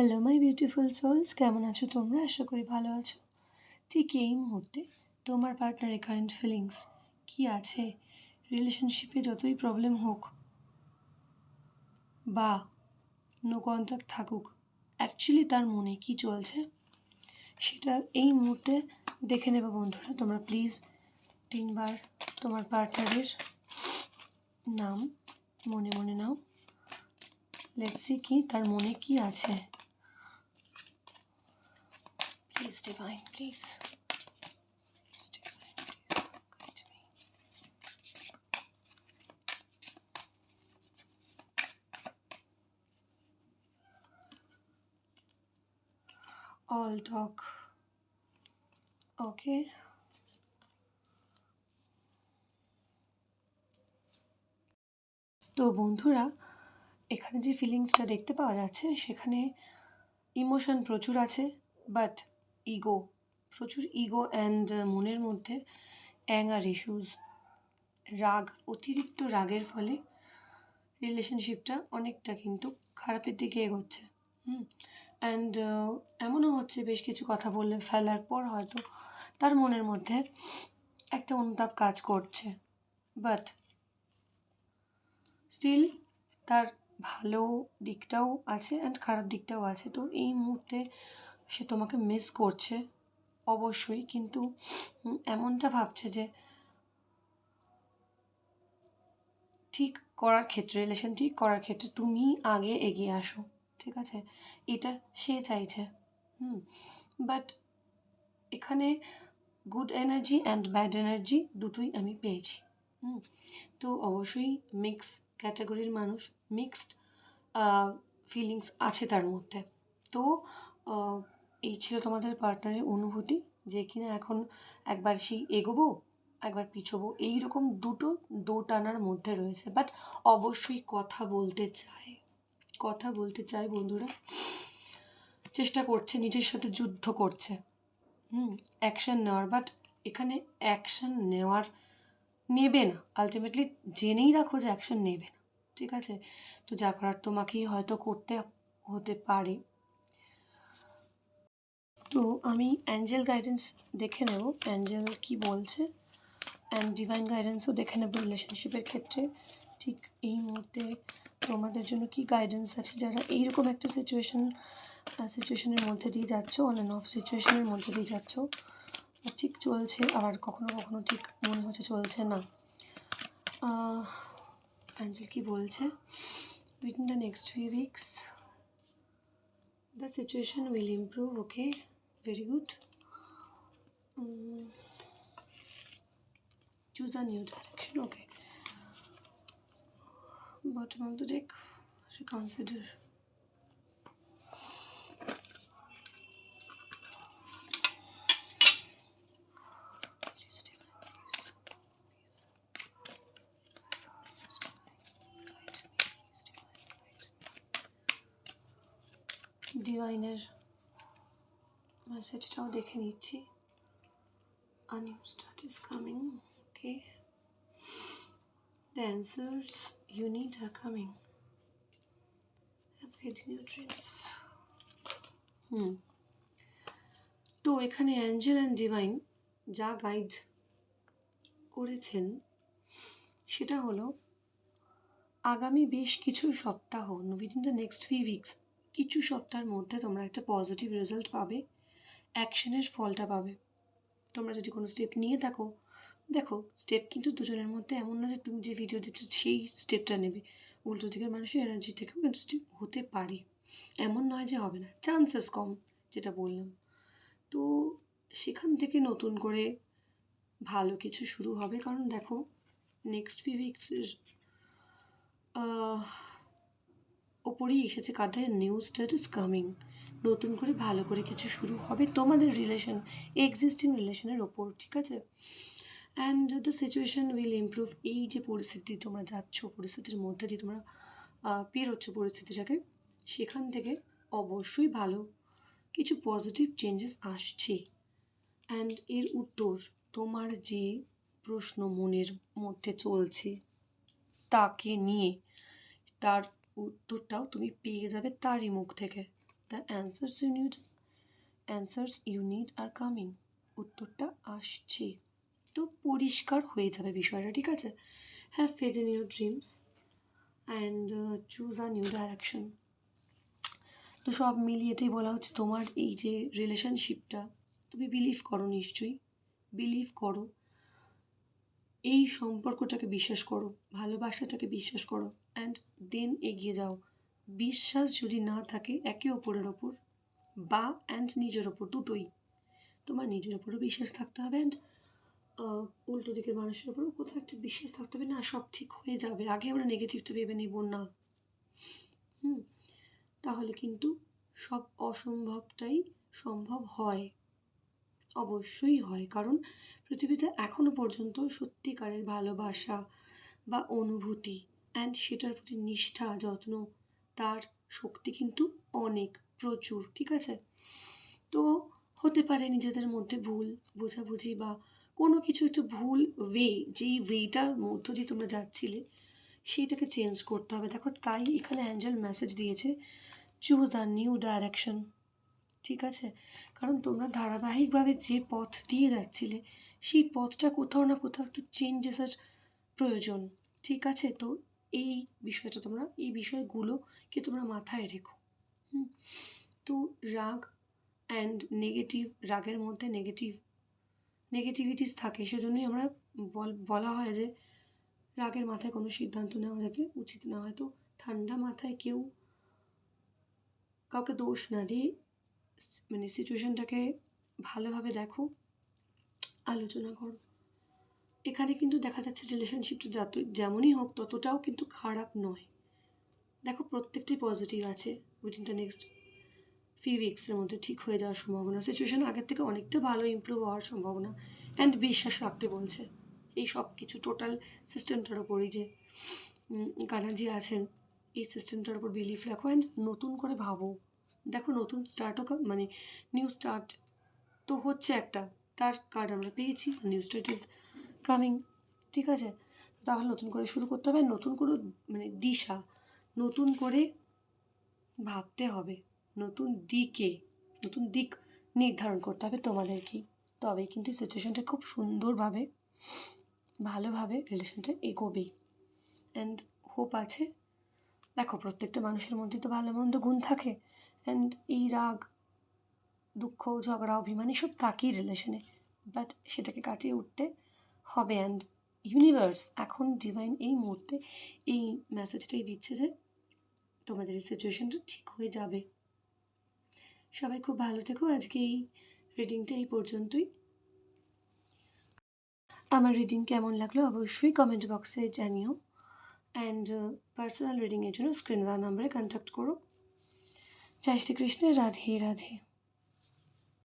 Hello my beautiful sols কেমন আছো তোমরা? আশা করি ভালো আছো। ঠিক এই মুহূর্তে তোমার পার্টনারের কারেন্ট ফিলিংস কি আছে? রিলেশনশিপে যতই প্রবলেম হোক, বা নো কন্ট্যাক্ট থাকুক অ্যাকচুয়ালি তার মনে কি চলছে, সেটা এই মুহূর্তে দেখে নেবে বন্ধুরা। তোমরা প্লিজ তিনবার তোমার পার্টনারের নাম মনে মনে নাও। লেটসি কি তার মনে কি আছে। Please divine please all talk. Okay. তো বন্ধুরা, এখানে যে ফিলিংসটা দেখতে পাওয়া যাচ্ছে, সেখানে ইমোশন প্রচুর আছে বাট ইগো প্রচুর ইগো অ্যান্ড মনের মধ্যে অ্যাঙ্গার ইস্যুস রাগ, অতিরিক্ত রাগের ফলে রিলেশনশিপটা অনেকটা কিন্তু খারাপের দিকে এগোচ্ছে, হুম অ্যান্ড এমনও হচ্ছে বেশ কিছু কথা বললে ফেলার পর হয়তো তার মনের মধ্যে একটা অনুতাপ কাজ করছে বাট স্টিল তার ভালো দিকটাও আছে অ্যান্ড খারাপ দিকটাও আছে, তো এই মুহূর্তে সে তোমাকে মিস করছে, অবশ্যই। কিন্তু এমনটা ভাবছে যে ঠিক করার ক্ষেত্রে রিলেশন ঠিক করার ক্ষেত্রে তুমি আগে এগিয়ে আসো, ঠিক আছে? এটা সে চাইছে, হুম? বাট এখানে good energy and bad energy দুটোই আমি পেয়েছি, হুম? তো অবশ্যই মিক্স ক্যাটাগরির মানুষ মিক্সড ফিলিংস আছে তার মধ্যে। তো এই ছিল তোমাদের পার্টনারের অনুভূতি, যে কিনা এখন একবার সেই এগোবো, একবার পিছোবো, এইরকম দুটো দোটানার মধ্যে রয়েছে। বাট অবশ্যই কথা বলতে চায় কথা বলতে চায় বন্ধুরা। চেষ্টা করছে, নিজের সাথে যুদ্ধ করছে। হুম অ্যাকশান নেওয়ার বাট এখানে অ্যাকশান নেওয়ার নেবে না। আলটিমেটলি জেনেই রাখো যে অ্যাকশন নেবে না, ঠিক আছে? তো যা করার তোমাকেই হয়তো করতে হতে পারে। তো আমি অ্যাঞ্জেল গাইডেন্স দেখে নেব। অ্যাঞ্জেল কি বলছে? অ্যান্ড ডিভাইন গাইডেন্সও দেখে নেব রিলেশনশিপের ক্ষেত্রে। ঠিক এই মুহূর্তে তোমাদের জন্য কি গাইডেন্স আছে? যারা এইরকম একটা সিচুয়েশন সিচুয়েশনের মধ্যে দিয়ে যাচ্ছ অন অ্যান্ড অফ সিচুয়েশনের মধ্যে দিয়ে যাচ্ছ, ঠিক চলছে আবার কখনো কখনো ঠিক মনে হচ্ছে চলছে না। অ্যাঞ্জেল কি বলছে? Within the next three weeks the situation will improve okay very good. Um, choose a new direction okay. Bottom of the deck reconsider. Diviner. মেসেজটাও দেখে নিচ্ছি। A new start is coming, okay? The answers you হুম তো এখানে angel and divine যা guide করেছেন, সেটা হলো আগামী বেশ কিছু সপ্তাহ within the next three weeks কিছু সপ্তাহের মধ্যে তোমরা একটা পজিটিভ রেজাল্ট পাবে। অ্যাকশনের ফলটা পাবে। তোমরা যদি কোনো স্টেপ নিয়ে থাকো, দেখো স্টেপ কিন্তু দুজনের মধ্যে এমন না যে তুমি যে ভিডিও দিচ্ছ সেই স্টেপটা নেবে। উল্টো দিকের মানুষের এনার্জি থেকে স্টেপ হতে পারে। এমন নয় যে হবে না চান্সেস কম, যেটা বললাম। তো সেখান থেকে নতুন করে ভালো কিছু শুরু হবে। কারণ দেখো নেক্সট ফিউ উইক্সের ওপরেই এসেছে কার্ডে নিউ স্টার্ট ইজ কামিং নতুন করে ভালো করে কিছু শুরু হবে তোমাদের রিলেশন এক্সিস্টিং রিলেশনের ওপর, ঠিক আছে? And the situation will improve এই যে পরিস্থিতি তোমরা যাচ্ছ, পরিস্থিতির মধ্যে দিয়ে তোমরা পেরোচ্ছ পরিস্থিতিটাকে, সেখান থেকে অবশ্যই ভালো কিছু পজিটিভ চেঞ্জেস আসছে। অ্যান্ড এর উত্তর, তোমার যে প্রশ্ন মনের মধ্যে চলছে, তাকে নিয়ে, তার উত্তরটাও তুমি পেয়ে যাবে তারই মুখ থেকে। The answers you need answers you need are coming উত্তরটা আসছে। তো পরিষ্কার হয়ে যাবে বিষয়টা, ঠিক আছে? Have faith in your dreams and choose a new direction তো সব মিলিয়ে এটাই বলা হচ্ছে তোমার এই যে রিলেশনশিপটা তুমি বিলিভ করো নিশ্চয়ই। বিলিভ করো। এই সম্পর্কটাকে বিশ্বাস করো, ভালোবাসাটাকে বিশ্বাস করো অ্যান্ড দেন এগিয়ে যাও। বিশ্বাস যদি না থাকে একে অপরের ওপর বা অ্যান্ড নিজের ওপর দুটোই, তোমার নিজের ওপরও বিশ্বাস থাকতে হবে অ্যান্ড উল্টো দিকের মানুষের ওপরও কোথাও একটা বিশ্বাস থাকতে হবে না, সব ঠিক হয়ে যাবে। আগে আমরা নেগেটিভটা ভেবে নিব না। হুম? তাহলে কিন্তু সব অসম্ভবটাই সম্ভব হয়। অবশ্যই হয়, কারণ পৃথিবীতে এখনও পর্যন্ত সত্যিকারের ভালোবাসা বা অনুভূতি অ্যান্ড সেটার প্রতি নিষ্ঠা, যত্ন তার শক্তি কিন্তু অনেক প্রচুর, ঠিক আছে? তো হতে পারে নিজেদের মধ্যে ভুল বোঝাবুঝি বা কোনো কিছু একটা ভুল ওয়ে যেই ওয়েটার মধ্য দিয়ে তোমরা যাচ্ছিলে, সেইটাকে চেঞ্জ করতে হবে। দেখো, তাই এখানে অ্যাঞ্জেল মেসেজ দিয়েছে চুজ আ নিউ ডাইরেকশন ঠিক আছে? কারণ তোমরা ধারাবাহিকভাবে যে পথ দিয়ে যাচ্ছিলে, সেই পথটা কোথাও না কোথাও একটু চেঞ্জেসের প্রয়োজন, ঠিক আছে? তো এই বিষয়টা তোমরা, এই বিষয়গুলোকে তোমরা মাথায় রেখো। তো রাগ অ্যান্ড নেগেটিভ রাগের মধ্যে নেগেটিভ নেগেটিভিটিস থাকে, সেজন্যই আমরা বল, বলা হয় যে রাগের মাথায় কোনো সিদ্ধান্ত নেওয়া যাতে উচিত না। হয় তো ঠান্ডা মাথায় কেউ কাউকে দোষ না দিয়ে মানে সিচুয়েশনটাকে ভালোভাবে দেখো, আলোচনা করো। এখানে কিন্তু দেখা যাচ্ছে রিলেশনশিপটা যত যেমনই হোক, ততটাও কিন্তু খারাপ নয়। দেখো, প্রত্যেকটি পজিটিভ আছে উইদিন দ্য নেক্সট ফিউ উইক্সের মধ্যে ঠিক হয়ে যাওয়ার সম্ভাবনা। সিচুয়েশান আগের থেকে অনেকটা ভালো ইমপ্রুভ হওয়ার সম্ভাবনা। অ্যান্ড বিশ্বাস রাখতে বলছে। এই সব কিছু টোটাল সিস্টেমটার ওপরই যে গানাজি আছেন, এই সিস্টেমটার উপর বিলিফ রাখো অ্যান্ড নতুন করে ভাবো। দেখো, নতুন স্টার্টও মানে নিউ স্টার্ট তো হচ্ছে একটা। তার কার্ড আমরা পেয়েছি নিউ স্টার্ট ইজ কামিং ঠিক আছে? তাহলে নতুন করে শুরু করতে হবে, নতুন করে মানে দিশা, নতুন করে ভাবতে হবে, নতুন দিকে, নতুন দিক নির্ধারণ করতে হবে তোমাদেরকেই তবে কিন্তু সিচুয়েশানটা খুব সুন্দরভাবে, ভালোভাবে রিলেশনটা এগোবে। অ্যান্ড হোপ আছে। দেখো, প্রত্যেকটা মানুষের মধ্যে তো ভালো মন্দ গুণ থাকে। অ্যান্ড এই রাগ, দুঃখ, ঝগড়া অভিমান এসব থাকেই রিলেশনে বাট সেটাকে কাটিয়ে উঠতে হবে অ্যান্ড ইউনিভার্স এখন ডিভাইন এই মুহূর্তে এই মেসেজটাই দিচ্ছে যে তোমাদের এই সিচুয়েশানটা ঠিক হয়ে যাবে। সবাই খুব ভালো থেকো, আজকে এই রিডিংটা এই পর্যন্তই। আমার রিডিং কেমন লাগল অবশ্যই কমেন্ট বক্সে জানিও। অ্যান্ড পার্সোনাল রিডিংয়ের জন্য স্ক্রিন দেওয়া নাম্বারে কন্ট্যাক্ট করো। জয় শ্রীকৃষ্ণ, রাধে রাধে।